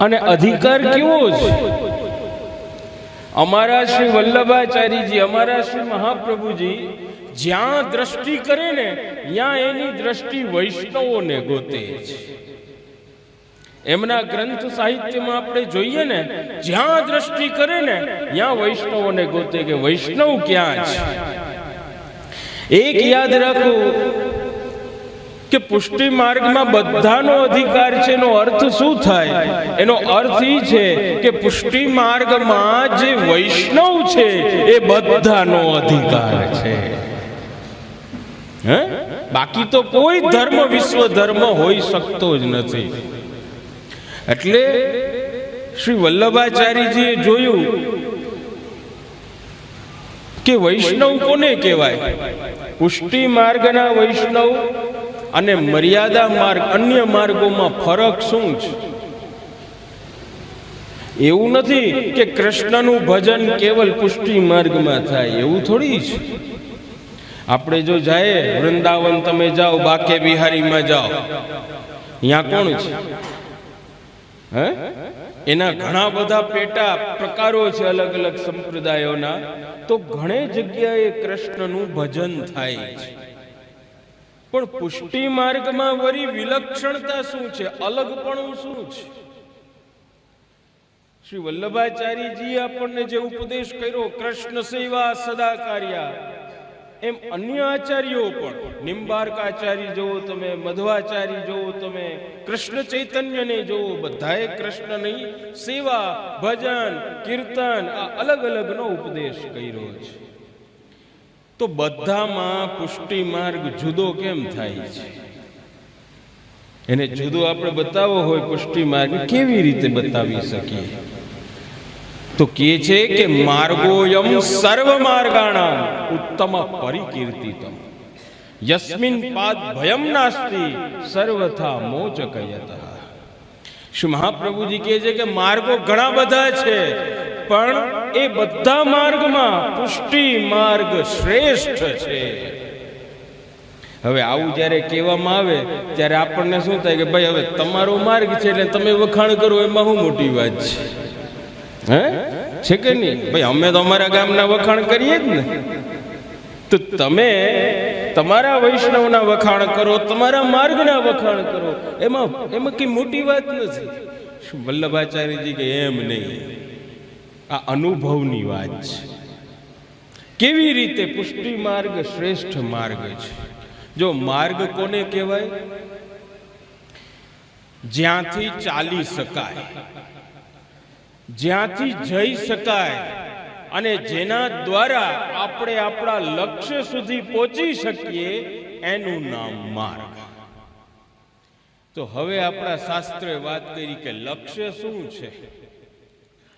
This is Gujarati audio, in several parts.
અને અધિકાર કેવો છે? અમારા શ્રી વલ્લભાચાર્યજી અમારા શ્રી મહાપ્રભુજી જ્યાં દ્રષ્ટિ કરે ને ત્યાં એની દ્રષ્ટિ વૈષ્ણવોને ગોતે છે. એમના ગ્રંથ સાહિત્યમાં આપણે જોઈએ ને જ્યાં દ્રષ્ટિ કરે ને ત્યાં વૈષ્ણવોને ગોતે કે વૈષ્ણવ ક્યાં છે? એક યાદ રાખવું કે પુષ્ટિ માર્ગમાં બધાનો અધિકાર છે, એનો અર્થ શું થાય? એનો અર્થ એ છે કે પુષ્ટિ માર્ગમાં જે વૈષ્ણવ છે, એ બધાનો અધિકાર છે. હે? બાકી તો કોઈ ધર્મ વિશ્વ ધર્મ હોઈ શકતો જ નથી. એટલે શ્રી વલ્લભાચાર્યજીએ જોયું કે વૈષ્ણવ કોને કહેવાય? પુષ્ટિ માર્ગના વૈષ્ણવ અને મર્યાદા માર્ગ, અન્ય માર્ગોમાં ફરક શું છે? એવું નથી કે કૃષ્ણનું ભજન કેવલ પુષ્ટિ માર્ગમાં થાય, એવું થોડી છે. આપણે જો જાય વૃંદાવન તમે જાઓ, બાકે બિહારીમાં જાઓ. ત્યાં કોણ છે? હે? એના ઘણા બધા પેટા પ્રકારો છે અલગ અલગ સંપ્રદાયોના. તો ઘણી જગ્યાએ કૃષ્ણનું ભજન થાય છે. પણ પુષ્ટિ માર્ગમાં વરી વિલક્ષણતા શું છે? અલગપણું શું છે? શ્રી વલ્લભાચાર્યજી આપણને જે ઉપદેશ કર્યો, કૃષ્ણ સેવા સદા કાર્યા. એમ અન્ય આચાર્યો પણ નિંબાર્ક આચાર્ય જોવો તમે, મધવાચાર્ય જોવો તમે, કૃષ્ણ ચૈતન્યને જોવો બધાએ કૃષ્ણની સેવા, ભજન, કીર્તન, આ અલગ અલગનો ઉપદેશ કર્યો છે. તો બધામાં પુષ્ટિ માર્ગ જુદો કેમ થાય છે? એને જુદો આપણે બતાવવો હોય પુષ્ટિ માર્ગ કેવી રીતે બતાવી શકીએ? તો કે છે કે માર્ગોયમ સર્વ માર્ગાણા ઉત્તમ પરિકીર્તિતમ યસ્મિન પાદ ભયમ નાસ્તિ, સર્વથા મોચકયત. શ્રી મહાપ્રભુજી કહે છે કે માર્ગો ઘણા બધા છે પણ એ બધા માર્ગમાં પુષ્ટિ માર્ગ શ્રેષ્ઠ છે. હવે આવું જ્યારે કહેવામાં આવે, ત્યારે આપણને શું થાય કે ભાઈ હવે તમારો માર્ગ છે એટલે તમે વખાણ કરો, એમાં શું મોટી વાત છે. હે? છે કે નહીં? ભાઈ અમે તો અમારા ગામના વખાણ કરીએ જ ને. તો તમે તમારા વૈષ્ણવના વખાણ કરો, તમારા માર્ગના વખાણ કરો. એમાં એમાં કઈ મોટી વાત નથી. વલ્લભાચાર્યજી કે એમ નહીં. આ અનુભવની વાત છે. કેવી રીતે પુષ્ટિ માર્ગ શ્રેષ્ઠ માર્ગ છે? જો માર્ગ કોને કહેવાય? જ્યાંથી ચાલી શકાય, જ્યાંથી જઈ શકાય અને જેના દ્વારા આપણે આપણા લક્ષ્ય સુધી પહોંચી શકીએ એનું નામ માર્ગ. તો હવે આપણા શાસ્ત્રે વાત કરી કે લક્ષ્ય શું છે?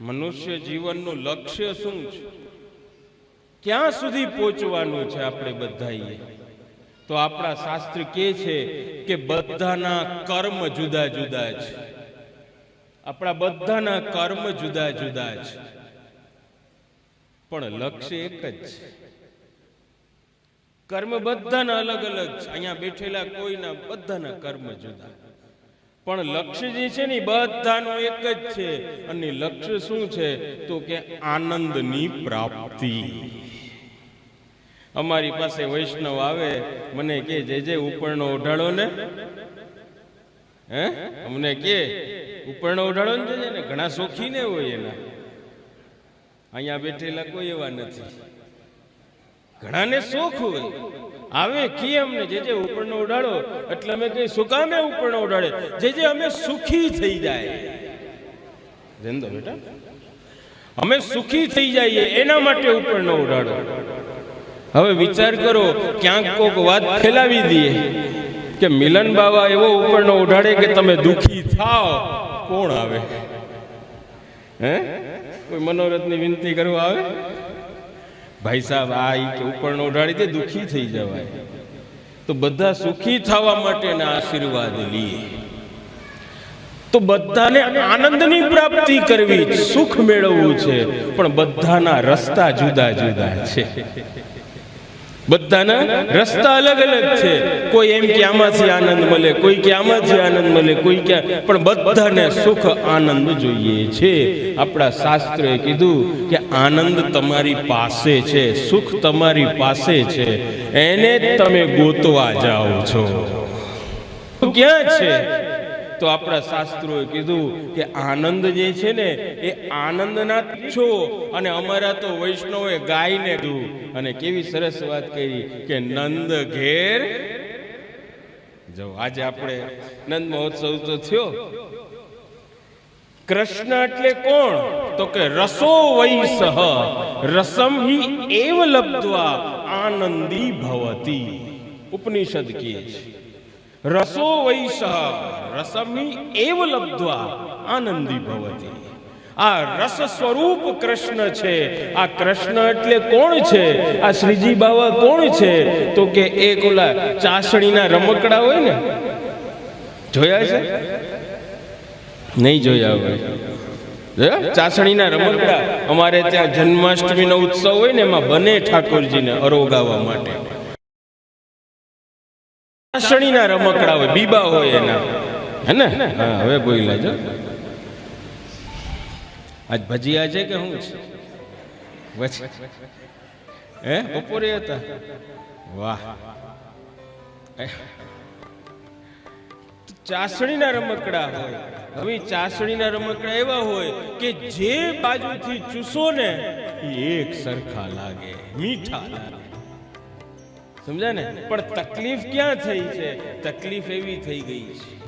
મનુષ્ય જીવનનું લક્ષ્ય શું છે? ક્યાં સુધી પહોંચવાનું છે આપણે બધાએ તો આપણા શાસ્ત્ર કે છે કે બધાના કર્મ જુદા જુદા છે. આપણા બધાના કર્મ જુદા જુદા છે. પણ લક્ષ્ય એક જ છે. કર્મ બધાના અલગ અલગ છે. અહીંયા બેઠેલા કોઈના બધાના કર્મ જુદા. પણ લક્ષ્ય જે છે ને બધાનું એક જ છે. અને લક્ષ્ય શું છે? તો કે આનંદની પ્રાપ્તિ. અમારી પાસે વૈષ્ણવ આવે, મને કે જે જે ઉપરનો ઓઢાડો ને. હે? અમને કે, ઉપરનો ઓઢાડો ને જોજે ને. ઘણા શોખી ને હોય એના. અહીંયા બેઠેલા કોઈ એવા નથી. ઘણાને શોખ હોય. આવે કી અમને, જે જે ઉપરનો ઉડાડો, એટલે અમે કઈ શું કામે ઉપરનો ઉડાડે? જે જે અમે સુખી થઈ જાય. રેન્દો બેટા. અમે સુખી થઈ જઈએ, એના માટે ઉપરનો ઉડાડો. હવે વિચાર કરો, ક્યાંક કોક વાત ફેલાવી દઈએ કે મિલન બાવા એવો ઉપરનો ઉડાડે કે તમે દુખી થાઓ. કોણ આવે? હે? કોઈ મનોરથની વિનંતી કરવા આવે? ભાઈ સાહેબ, આ ઈ કે ઉપરનો ઉડાડી દે, દુખી થઈ જવાય. તો બધા સુખી થવા માટેના આશીર્વાદ લઈએ તો બધાને આનંદની પ્રાપ્તિ કરવી સુખ મેળવવું છે, પણ બધાના રસ્તા જુદા જુદા છે. બધાના રસ્તા અલગ અલગ છે. કોઈ એમ કે આમાંથી આનંદ મળે, કોઈ કે આમાંથી આનંદ મળે, કોઈ કે પણ બધાને સુખ આનંદ જોઈએ છે. આપણા શાસ્ત્રએ કીધું કે આનંદ તમારી પાસે છે, સુખ તમારી પાસે છે. એને તમે ગોતવા જાઓ છો. ક્યાં છે? તો આપણા શાસ્ત્રોએ કીધું કે આનંદ જે છે ને, એ આનંદના છો અને અમારા તો વૈષ્ણવે ગાયને કીધું અને કેવી સરસ વાત કરી કે નંદ ઘેર જો આજે આપણે નંદ મહોત્સવ તો થયો. કૃષ્ણ એટલે કોણ? તો કે રસો વૈસહ. રસમ હિ એવ લબ્ધવા આનંદી ભવતી. ઉપનિષદ કહે છે રસો વૈષહ રસમી એવ લબ્ધ્વા આનંદી ભવતી. આ રસ સ્વરૂપ કૃષ્ણ છે. આ કૃષ્ણ એટલે કોણ છે? આ શ્રીજી બાવા કોણ છે? તો કે એક ઓલા ચાસણીના રમકડા હોય ને. જોયા છે? નહીં જોયા હોય. ચાસણીના રમકડા. અમારે ત્યાં જન્માષ્ટમીનો ઉત્સવ હોય ને, એમાં બને ઠાકોરજીને અરોગાવા માટે. ચાસણીના રમકડા હોય, બીબા હોય એના. હે ને? હા, હવે બોલ્યા જો આજ ભજીયા છે કે શું છે? હે? બપોરે હતા. વાહ. ચાસણીના રમકડા હોય. હવે ચાસણીના રમકડા એવા હોય કે જે બાજુથી ચૂસો ને એક સરખા લાગે, મીઠા લાગે. સમજ્યા ને? પણ તકલીફ ક્યાં થઈ છે? તકલીફ એવી થઈ ગઈ છે.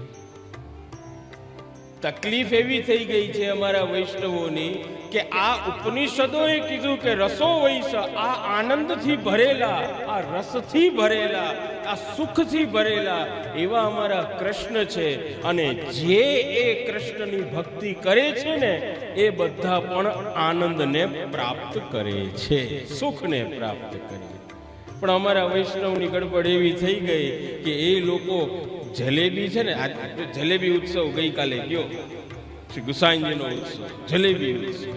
તકલીફ એવી થઈ ગઈ છે અમારા વૈષ્ણવોની કે આ ઉપનિષદોએ કીધું કે રસો વૈશ, આ આનંદથી ભરેલા, આ રસથી ભરેલા, આ સુખથી ભરેલા એવા અમારા કૃષ્ણ છે. અને જે એ કૃષ્ણની ભક્તિ કરે છે ને, એ બધા પણ આનંદને પ્રાપ્ત કરે છે, સુખને પ્રાપ્ત કરે પણ અમારા વૈષ્ણવની ગડબડ એવી થઈ ગઈ કે એ લોકો જલેબી છે ને જલેબી ઉત્સવ ગઈકાલે ગયો. શ્રી ગુસાઈજીનો ઉત્સવ, જલેબી ઉત્સવ.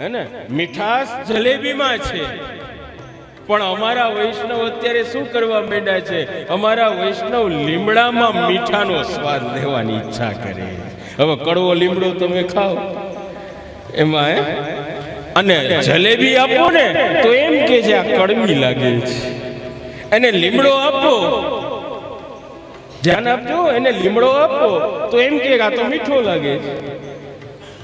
હે ને? મીઠાશ જલેબીમાં છે. પણ અમારા વૈષ્ણવ અત્યારે શું કરવા માંડ્યા છે? અમારા વૈષ્ણવ લીમડામાં મીઠાનો સ્વાદ લેવાની ઈચ્છા કરે. હવે કડવો લીમડો તમે ખાઓ. એમાં? અને જલેબી આપો ને, તો એમ કે છે આ કડવી લાગે છે. એને લીમડો આપો. ધ્યાન આપજો, એને લીમડો આપો, તો એમ કે આ તો મીઠો લાગે છે.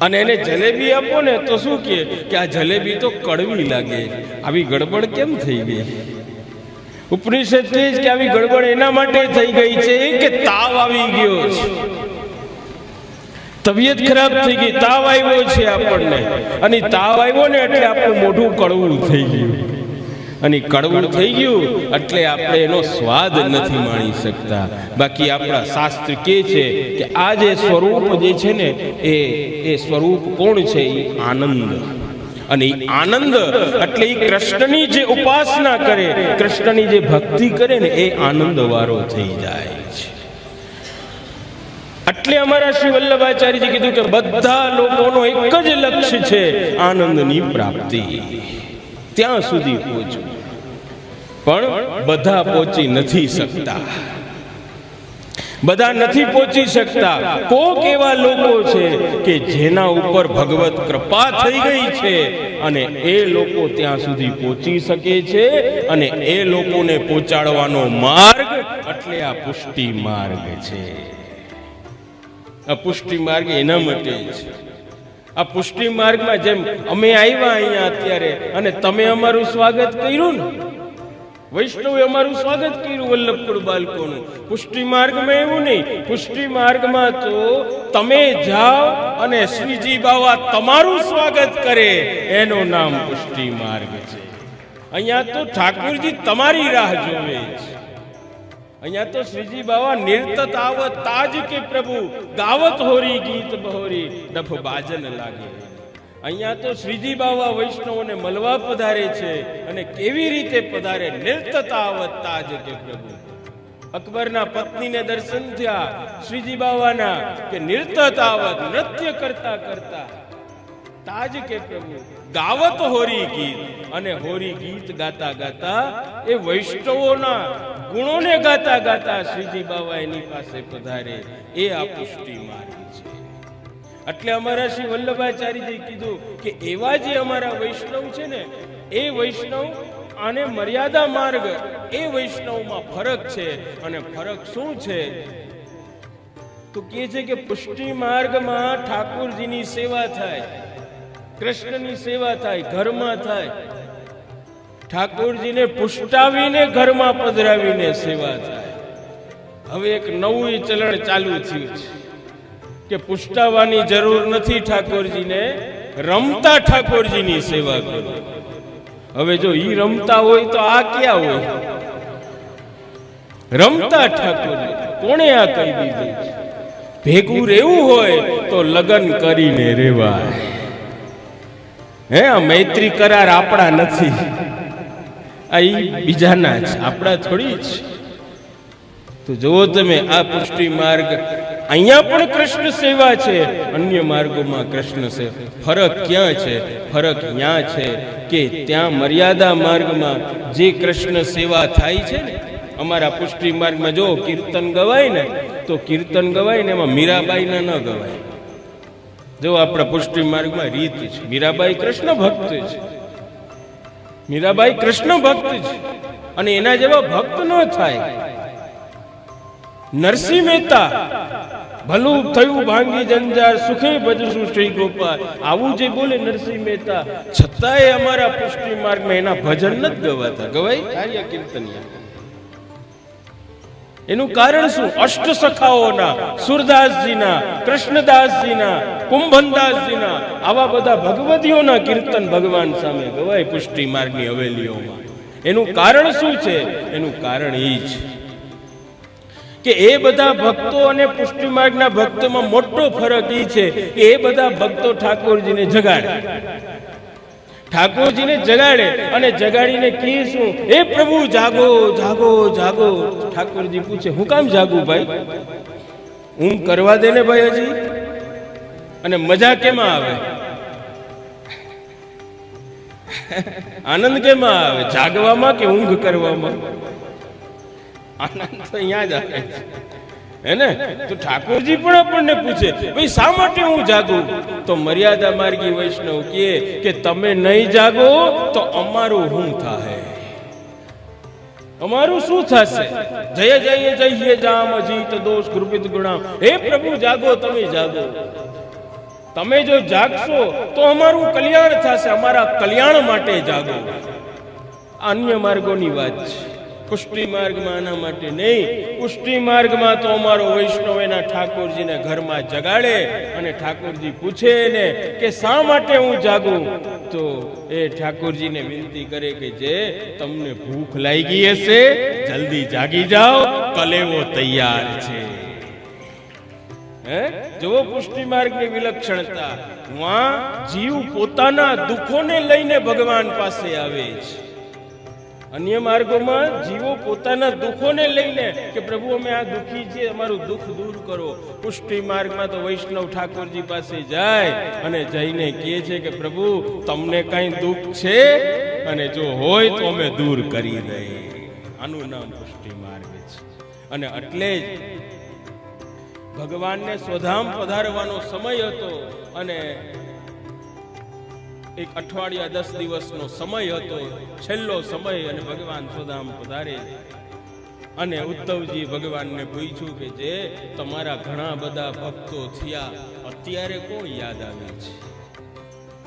અને એને જલેબી આપો ને, તો શું કે કે આ જલેબી તો કડવી લાગે આવી ગડબડ કેમ થઈ ગઈ? ઉપનિષદ કે આવી ગડબડ એના માટે થઈ ગઈ છે કે તાવ આવી ગયો છે. તબિયત ખરાબ થઈ ગઈ, તાવ આવ્યો છે આપણને. અને તાવ આવ્યો ને એટલે આપણું મોઢું કડવું થઈ ગયું. અને કડવું થઈ ગયું એટલે આપણે એનો સ્વાદ નથી માણી શકતા. બાકી આપણા શાસ્ત્ર કહે છે કે આ જે સ્વરૂપ જે છે ને, એ એ સ્વરૂપ કોણ છે? એ આનંદ. અને આનંદ એટલે એ કૃષ્ણની જે ઉપાસના કરે, કૃષ્ણની જે ભક્તિ કરે ને, એ આનંદ વાળો થઈ જાય છે. એટલે અમારા શ્રી વલ્લભાચાર્યજી કીધું કે બધા લોકોનો એક જ લક્ષ્ય છે આનંદની પ્રાપ્તિ. ત્યાં સુધી પહોંચવું પણ બધા પહોંચી નથી શકતા. બધા નથી પહોંચી શકતા. કોક એવા લોકો છે કે જેના ઉપર ભગવત કૃપા થઈ ગઈ છે અને એ લોકો ત્યાં સુધી પહોંચી શકે છે અને એ લોકોને પહોંચાડવાનો માર્ગ એટલે આ પુષ્ટિ માર્ગ છે. આ પુષ્ટિ માર્ગ એના માટે છે. આ પુષ્ટિ માર્ગમાં જેમ અમે આવ્યા અહીંયા અત્યારે, અને તમે અમારું સ્વાગત કર્યું ને. વૈષ્ણવે અમારું સ્વાગત કર્યું વલ્લભપુર બાળકોનું. પુષ્ટિ માર્ગમાં એવું નહીં. પુષ્ટિ માર્ગમાં તો તમે જાઓ અને શ્રીજી બાવા તમારું સ્વાગત કરે. એનું નામ પુષ્ટિ માર્ગ છે. અહીંયા તો ઠાકુરજી તમારી રાહ જોવે છે. અહીંયા તો શ્રીજી બાવા નિર્તત આવત, તાજ કે પ્રભુ, ગાવત હોરી ગીત બહોરી ડફ બાજન લાગે. અહીંયા તો શ્રીજી બાવા વૈષ્ણવોને મળવા પધારે છે અને કેવી રીતે પધારે? નિર્તત આવત, તાજ કે પ્રભુ. અકબરના પત્નીને દર્શન થયા, શ્રીજી બાવાના, કે નિર્તત આવત, નૃત્ય કરતા કરતા. તાજ કે પ્રભુ, ગાવત હોરી ગીત અને હોરી ગીત ગાતા ગાતા એ વૈષ્ણવોના ગુણોને ગાતા ગાતા શ્રીજી બાવા એની પાસે પધારે, એ આ પુષ્ટિ માર્ગ છે. એટલે અમારા શ્રી વલ્લભાચાર્યજી કીધું કે એવા જે અમારા વૈષ્ણવ છે ને, એ વૈષ્ણવ અને મર્યાદા માર્ગ, એ વૈષ્ણવમાં ફરક છે. અને ફરક શું છે? તો કહે છે કે પુષ્ટિ માર્ગમાં ઠાકોરજીની સેવા થાય, કૃષ્ણની સેવા થાય, ઘરમાં થાય ઠાકોરજીને પુષ્ટાવીને ઘરમાં પધરાવીને સેવા થાય. હવે એક નવું ચલણ ચાલુ થયું છે કે પુષ્ટાવાની જરૂર નથી ઠાકોરજીને, રમતા ઠાકોરજીની સેવા કરો. હવે જો ઈ રમતા હોય તો આ ક્યાં હોય? રમતા ઠાકોરજી, કોણે આ કહી દીધું? ભેગું રહેવું હોય તો લગ્ન કરીને રેવાય. હે, આ મૈત્રી કરાર આપણા નથી. આ બીજાના છે આપણા થોડી જ. તો જુઓ તમે, આ પુષ્ટિ માર્ગ અહીંયા પણ કૃષ્ણ સેવા છે, અન્ય માર્ગોમાં કૃષ્ણ છે ફરક ક્યાં છે? ફરક ત્યાં છે કે ત્યાં મર્યાદા માર્ગમાં જે કૃષ્ણ સેવા થાય છે ને, અમારા પુષ્ટિ માર્ગમાં જો કીર્તન ગવાય ને, તો કીર્તન ગવાય ને, એમાં મીરાબાઈના ન ગવાય. જો આપણા પુષ્ટિ માર્ગમાં રીત છે, મીરાબાઈ કૃષ્ણ ભક્ત છે. મીરાબાઈ કૃષ્ણ ભક્ત છે અને એના જેવા ભક્ત ન થાય. નરસિંહ મહેતા ભલું થયું ભાંગી જંજાર સુખે ભજશું શ્રી ગોપાલ. આવું જે બોલે નરસિંહ મહેતા છતાંય અમારા પુષ્ટિ માર્ગમાં એના ભજન નથી ગવાતા. ગવાય? કાર્ય કીર્તનિયા. એનું કારણ શું? અષ્ટ સખાઓના સુરદાસજીના કૃષ્ણદાસજીના કુંભનદાસજીના આવા બધા ભગવતીઓના કીર્તન ભગવાન સામે ગવાય પુષ્ટિ માર્ગની હવેલીઓમાં. એનું કારણ શું છે? એનું કારણ એ છે કે એ બધા ભક્તો અને પુષ્ટિ માર્ગના ભક્તોમાં મોટો ફરક એ છે કે એ બધા ભક્તો ઠાકોરજીને જગાડે. ઠાકોરજીને જગાડે અને જગાડીને કહે શું? એ પ્રભુ, જાગો જાગો જાગો. ઠાકોરજી પૂછે, હું કામ જાગું ભાઈ? ઊંઘ કરવા દે ને ભાઈ હજી? અને મજા કેમાં આવે? આનંદ કેમાં આવે? જાગવામાં કે ઊંઘ કરવામાં? આનંદ તો અહીંયા જ આવે હે ને? તો ઠાકોરજી પણ આપણને પૂછે, ભાઈ શા માટે હું જાગું? તો મર્યાદા માર્ગી વૈષ્ણવ કહે કે, તમે નહીં જાગો તો અમારું હું થાય અમારું શું થશે? જય જય જય જામ અજીત દોષ કૃપિત ગુણામ. હે પ્રભુ, જાગો, તમે જાગો. તમે જો જાગશો તો અમારું કલ્યાણ થશે, અમારા કલ્યાણ માટે જાગો. અન્ય માર્ગોની વાત છે. પુષ્ટિ માર્ગમાં આના માટે નહીં. પુષ્ટિ માર્ગમાં તો અમારો વૈષ્ણવ એના ઠાકોરજીને ઘરમાં જગાડે અને ઠાકોરજી પૂછે એને કે શા માટે હું જાગું? તો એ ઠાકોરજીને વિનંતી કરે કે જે તમને ભૂખ લાગી હશે, જલ્દી જાગી જાઓ, કલેવો તૈયાર છે. હે? જુઓ પુષ્ટિ માર્ગની વિલક્ષણતા. વા જીવ પોતાના દુઃખોને લઈને ભગવાન પાસે આવે છે. અન્ય માર્ગોમાં જીવો પોતાના દુઃખોને લઈને કે પ્રભુ, અમે આ દુઃખી છીએ અમારું દુઃખ દૂર કરો. પુષ્ટિ માર્ગમાં તો વૈષ્ણવ ઠાકોરજી પાસે જાય અને જઈને કહે છે કે, પ્રભુ, તમને કઈ દુઃખ છે? અને જો હોય તો અમે દૂર કરી દઈએ. આનું નામ પુષ્ટિ માર્ગ છે. અને એટલે જ ભગવાનને સ્વધામ પધારવાનો સમય હતો અને એક અઠવાડિયા દસ દિવસનો સમય હતો, છેલ્લો સમય અને ભગવાન સ્વધામ પધારે અને ઉદ્ધવજી ભગવાનને પૂછ્યું કે જે, તમારા ઘણા બધા ભક્તો થયા, અત્યારે કોણ યાદ આવે છે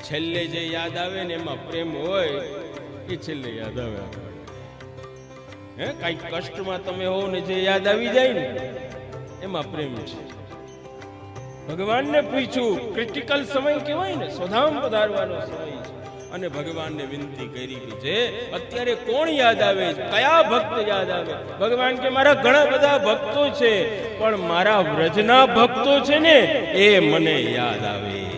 છેલ્લે જે યાદ આવે ને એમાં પ્રેમ હોય, એ છેલ્લે યાદ આવે આપણને. હે, કાંઈક કષ્ટમાં તમે હો ને જે યાદ આવી જાય ને એમાં પ્રેમ છે. ભગવાનને પૂછ્યું ક્રિટિકલ સમય કહેવાય ને? સ્વધામ પધારવાનો સમય છે. અને ભગવાનને વિનંતી કરી કે, જે અત્યારે કોણ યાદ આવે? કયા ભક્ત યાદ આવે? ભગવાન કે, મારા ઘણા બધા ભક્તો છે, પણ મારા વ્રજના ભક્તો છે ને, એ મને યાદ આવે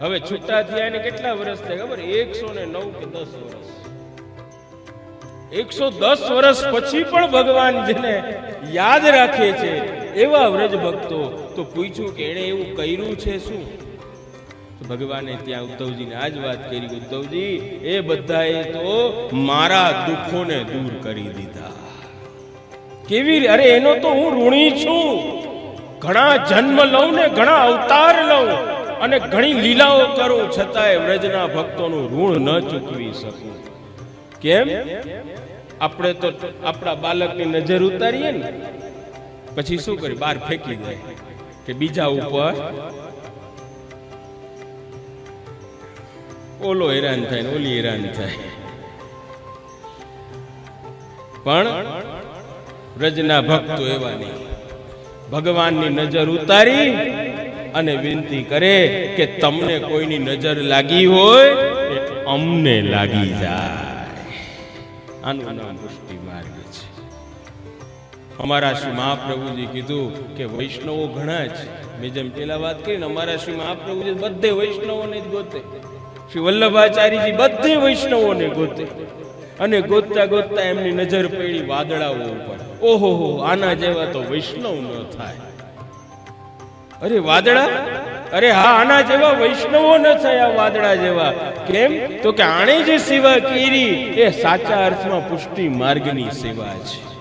હવે છૂટા થયા એને કેટલા વર્ષ થયા ખબર? એકસો ને નવ કે દસ વર્ષ એકસો દસ વર્ષ પછી પણ ભગવાન જેને યાદ રાખે છે. એવા વ્રજ ભક્તો તો પૂછ્યું કે એણે એવું કર્યું છે શું? ભગવાને ત્યાં ઉદ્ધવજીને આ જ વાત કરી, ઉદ્ધવજી, એ બધાએ તો મારા દુઃખોને દૂર કરી દીધા. કેવી અરે એનો તો હું ઋણી છું. ઘણા જન્મ લઉં ને ઘણા અવતાર લઉં અને ઘણી લીલાઓ કરું, છતાંય વ્રજના ભક્તોનું ઋણ ન ચૂકવી શકું. કેમ? આપણે તો આપણા બાળકની નજર ઉતારીએ ને, પછી શું કરી બહાર ફેંકી દે કે બીજા ઉપર ઓલો હેરાન થાય ઓલી હેરાન થાય. પણ રજના ભક્તો એવા નહીં. ભગવાનની નજર ઉતારી અને વિનંતી કરે કે તમને કોઈની નજર લાગી હોય અમને લાગી જાય. અમારા શ્રી મહાપ્રભુજી કીધું કે વૈષ્ણવો ઘણા છે મેં જેમ પેલા વાત કરી ને, અમારા શ્રી મહાપ્રભુજી બધે વૈષ્ણવોને જ ગોતે. શ્રી વલ્લભાચાર્યજી બધે વૈષ્ણવોને ગોતે. અને ગોતતા ગોતતા એમની નજર પડી વાદળાઓ ઉપર. ઓહો આના જેવા તો વૈષ્ણવ ન થાય. અરે વાદળા? અરે હા, આના જેવા વૈષ્ણવો ન થયા, વાદળા જેવા. કેમ? તો કે આણે જે સેવા કરી, એ સાચા અર્થમાં પુષ્ટિ માર્ગની સેવા છે.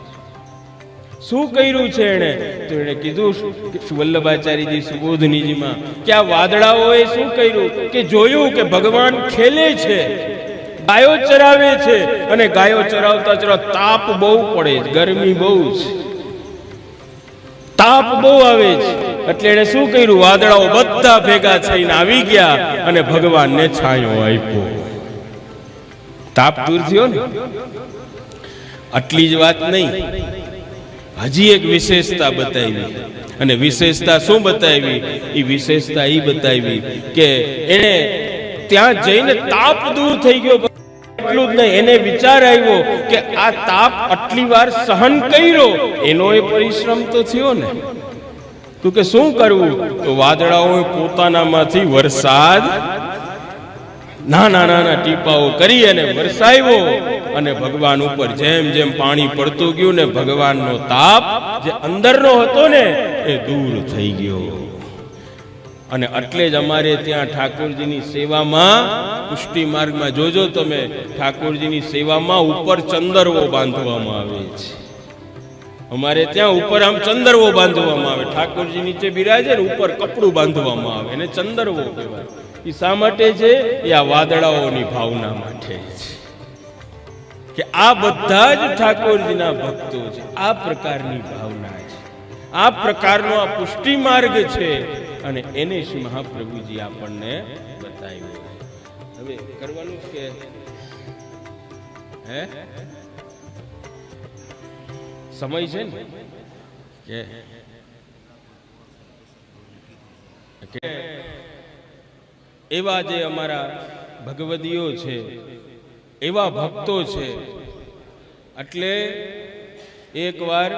શું કર્યું છે એણે? તો એણે કીધું વલ્લભાચાર્યજી સુબોધનીજીમાં કે આ વાદળાઓએ શું કર્યું? કે જોયું કે ભગવાન ખેલે છે, ગાયો ચરાવે છે, અને ગાયો ચરાવતા ચરાવ તાપ બહુ પડે છે, ગરમી બહુ છે. તાપ બહુ આવે છે. એટલે એને શું કર્યું? વાદળાઓ બધા ભેગા થઈને આવી ગયા અને ભગવાનને છાંયો આપ્યો. તાપ દૂર થયો ને? આટલી જ વાત નહીં. હજી એક વિશેષતા બતાવી. અને વિશેષતા શું બતાવી? એ વિશેષતા એ બતાવી કે એને ત્યાં જઈને તાપ દૂર થઈ ગયો. એટલું જ નહીં, એને વિચાર આવ્યો કે આ તાપ આટલી વાર સહન કર્યો. એનો એ પરિશ્રમ તો થયો ને. તો કે શું કરવું? તો વાદળાઓએ પોતાનામાંથી વરસાદ નાના નાના ટીપાઓ કરી અને વરસાવ્યો અને ભગવાન ઉપર જેમ જેમ પાણી પડતું ગયું ને ભગવાનનો તાપ જે અંદરનો હતો ને, એ દૂર થઈ ગયો. અને એટલે જ અમારે ત્યાં ઠાકોરજીની સેવામાં, પુષ્ટિ માર્ગમાં જોજો તમે, ઠાકોરજીની સેવામાં ઉપર ચંદરવો બાંધવામાં આવે છે. અમારે ત્યાં ઉપર આમ ચંદરવો બાંધવામાં આવે. ઠાકોરજી નીચે બિરાજે ઉપર કપડું બાંધવામાં આવે. એને ચંદરવો કહેવાય. એ શા માટે છે? એ આ વાદળાઓની ભાવના માટે છે. કે આ બધા જ ઠાકોરજીના ભક્તો છે. આ પ્રકારની ભાવના છે. આ પ્રકારનો આ પુષ્ટિ માર્ગ છે. અને એને શ્રી મહાપ્રભુજી આપણને બતાવ્યું હવે કરવાનું કે હે? સમય છે ને? કે કે એવા જે અમારા ભગવદીઓ છે, એવા ભક્તો છે, એટલે એકવાર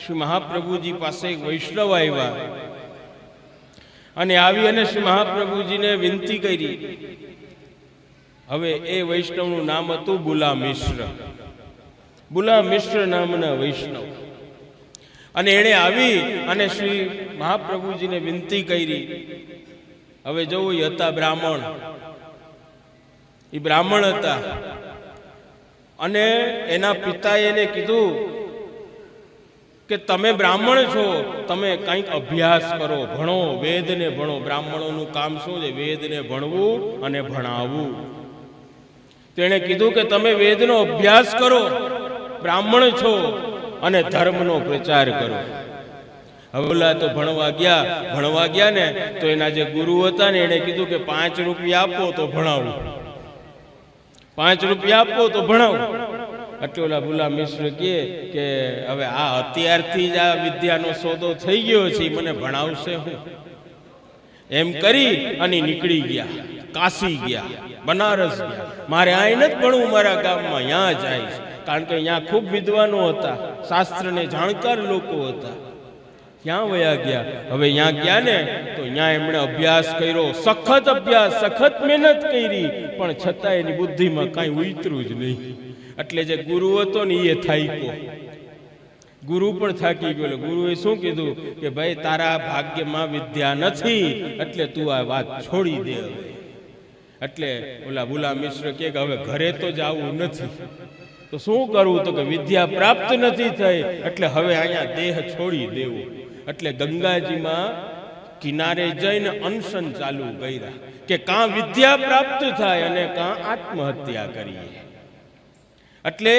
શ્રી મહાપ્રભુજી પાસે વૈષ્ણવ આવ્યા અને આવી અને શ્રી મહાપ્રભુજીને વિનંતી કરી, હવે એ વૈષ્ણવનું નામ હતું ગુલા મિશ્ર. બુલા મિશ્ર નામના વૈષ્ણવ. અને એણે આવી અને શ્રી મહાપ્રભુજીને વિનંતી કરી, હવે જવું એ હતા બ્રાહ્મણ. એ બ્રાહ્મણ હતા. અને એના પિતાએ એને કીધું કે, તમે બ્રાહ્મણ છો, તમે કંઈક અભ્યાસ કરો, ભણો, વેદને ભણો. બ્રાહ્મણોનું કામ શું છે? વેદને ભણવું અને ભણાવવું. તેણે કીધું કે, તમે વેદનો અભ્યાસ કરો. બ્રાહ્મણ છો અને ધર્મનો પ્રચાર કરો. હવલા તો ભણવા ગયા ભણવા ગયા ને તો એના જે ગુરુ હતા ને એને કીધું કે પાંચ રૂપિયા આપો તો ભણાવું. પાંચ રૂપિયા આપો તો ભણાવું. એટલે ઓલા ભૂલા મિશ્ર કહે કે હવે આ અત્યારથી જ આ વિદ્યાનો સોદો થઈ ગયો છે મને ભણાવશે હું. એમ કરી અને નીકળી ગયા, કાશી ગયા, બનારસ ગયા. મારે આ નથી ભણવું, મારા ગામમાં ત્યાં જઈશ કારણ કે અહીંયા ખૂબ વિદ્વાનો હતા, શાસ્ત્રને જાણકાર લોકો હતા. ક્યાં વયા ગયા? હવે ત્યાં ગયા ને તો ત્યાં એમણે અભ્યાસ કર્યો, સખત અભ્યાસ, સખત મહેનત કરી, પણ છતાં એની બુદ્ધિમાં કાંઈ ઉતર્યું જ નહીં. એટલે જે ગુરુ હતો ને એ થાક્યો. ગુરુ પણ થાકી ગયો. ગુરુએ શું કીધું? કે ભાઈ, તારા ભાગ્યમાં વિદ્યા નથી, એટલે તું આ વાત છોડી દે હવે. એટલે ઓલા બુલા મિશ્ર કે હવે ઘરે તો જવું નથી. તો શું કરવું તો કે વિદ્યા પ્રાપ્ત નથી થઈ. એટલે હવે અહીંયા દેહ છોડી દેવો. એટલે ગંગાજીમાં કિનારે જઈને અનશન ચાલુ કર્યા. કે કાં વિદ્યા પ્રાપ્ત થાય અને કાં આત્મહત્યા કરીએ. એટલે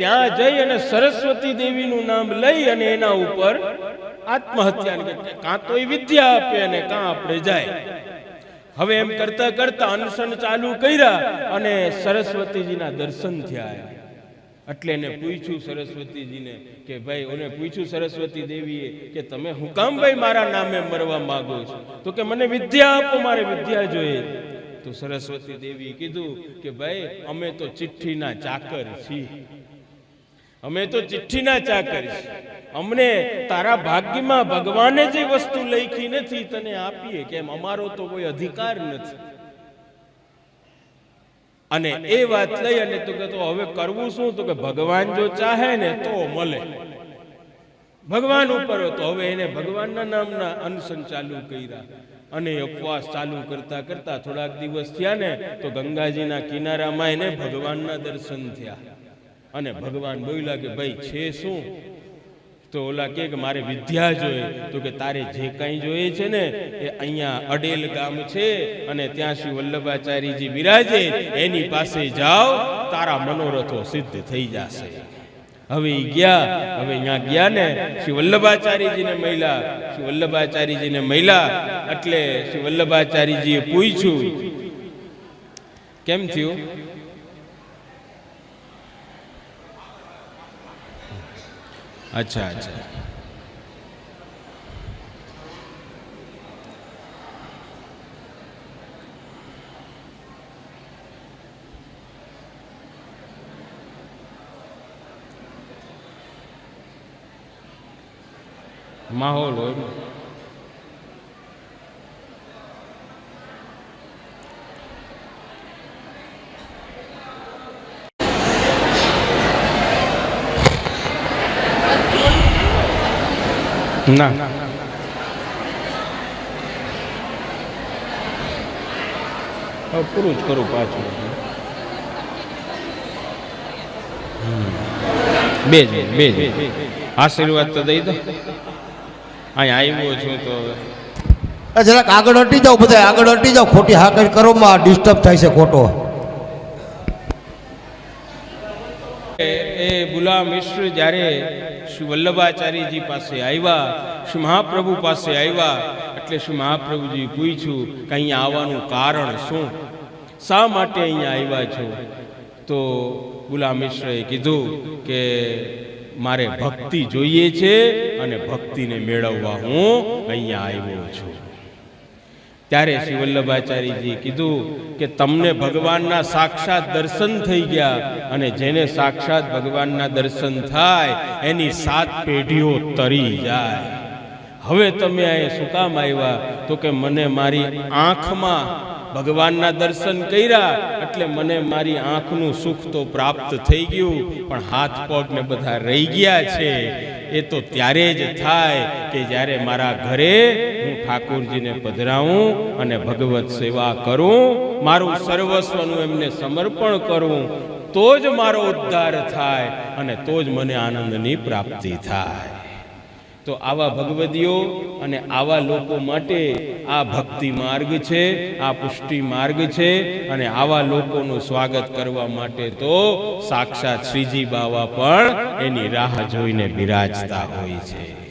ત્યાં જઈ અને સરસ્વતી દેવીનું નામ લઈ અને એના ઉપર આત્મહત્યા કાં તો એ વિદ્યા આપે અને કાં આપણે જાય. હવે એમ કરતા કરતા અનશન ચાલુ કર્યા અને સરસ્વતીજીના દર્શન થયા એટલે એને પૂછ્યું સરસ્વતીજીને કે ભાઈ એને પૂછ્યું સરસ્વતી દેવીએ કે તમે હું મારા નામે મરવા માંગો છો? તો કે મને વિદ્યા આપો, મારે વિદ્યા જોઈએ. તો સરસ્વતી દેવી કીધું કે ભાઈ, અમે તો ચિઠ્ઠીના ચાકર છીએ. અમે તો ચિઠ્ઠીના ચાકર છીએ. અમને તારા ભાગ્યમાં ભગવાને જે વસ્તુ લખી નથી, તને આપીએ કેમ? અમારો તો કોઈ અધિકાર નથી. અને એ વાત લઈ અને તું કે તો હવે કરવું શું? તો કે ભગવાન જો ચાહે ને તો મળે. ભગવાન ઉપર તો હવે એને ભગવાનના નામના અનશન ચાલુ કર્યા અને ઉપવાસ ચાલુ કરતા કરતા થોડાક દિવસ થયા ને તો ગંગાજીના કિનારામાં એને ભગવાનના દર્શન થયા. અને ભગવાન બોલ્યા કે ભાઈ છે શું? તો ઓલા કે મારે વિદ્યા જોઈએ. તો કે, તારે જે કાંઈ જોઈએ છે ને, એ અહીંયા અડેલ ગામ છે અને ત્યાં શ્રી વલ્લભાચાર્યજી બિરાજે. એની પાસે જાઓ, તારા મનોરથો સિદ્ધ થઈ જશે. હવે ગયા, હવે અહીંયા ગયા ને, શ્રી વલ્લભાચાર્યજીને મહિલા શ્રી વલ્લભાચાર્યજીને મહિલા એટલે શ્રી વલ્લભાચાર્યજીએ પૂછ્યું, કેમ થયું? અચ્છા અચ્છા. માહોલ હોય ને. પૂરું જ કરું પાછું. બે જ બે જ આશીર્વાદ તો દઈ દો. અહીંયા આવ્યો છું તો હવે. જરાક આગળ હટી જાઓ બધા આગળ હટી જાઓ. ખોટી હાકડ કરો માં ડિસ્ટર્બ થાય છે ખોટો. એ બુલા મિશ્ર જ્યારે શ્રી વલ્લભાચાર્યજી પાસે આવ્યા, શ્રી મહાપ્રભુ પાસે આવ્યા, એટલે શ્રી મહાપ્રભુજી પૂછ્યું કે અહીંયા આવવાનું કારણ શું? શા માટે અહીંયા આવ્યા છો? તો બુલા મિશ્રએ કીધું કે મારે ભક્તિ જોઈએ છે અને ભક્તિને મેળવવા હું અહીંયા આવ્યો છું. ત્યારે શ્રી વલ્લભાચાર્યજીએ કીધું કે તમને ભગવાનના સાક્ષાત દર્શન થઈ ગયા અને જેને સાક્ષાત ભગવાનના દર્શન થાય, એની સાત પેઢીઓ તરી જાય. હવે તમે અહીંયા શું કામ આવ્યા? તો કે મને મારી આંખમાં ભગવાનના દર્શન કર્યા એટલે મને મારી આંખનું સુખ તો પ્રાપ્ત થઈ ગયું, પણ હાથ પગ ને બધા રહી ગયા છે. એ તો ત્યારે જ થાય કે જ્યારે મારા ઘરે હું ઠાકોરજીને પધરાવું અને ભગવત સેવા કરું, મારું સર્વસ્વનું એમને સમર્પણ કરું, તો જ મારો ઉદ્ધાર થાય અને તો જ મને આનંદની પ્રાપ્તિ થાય. તો આવા ભગવદીઓ અને આવા લોકો માટે આ ભક્તિ માર્ગ છે, આ પુષ્ટિ માર્ગ છે અને આવા લોકોનું સ્વાગત કરવા માટે તો સાક્ષાત શ્રીજી બાવા પણ એની રાહ જોઈને બિરાજતા હોય છે.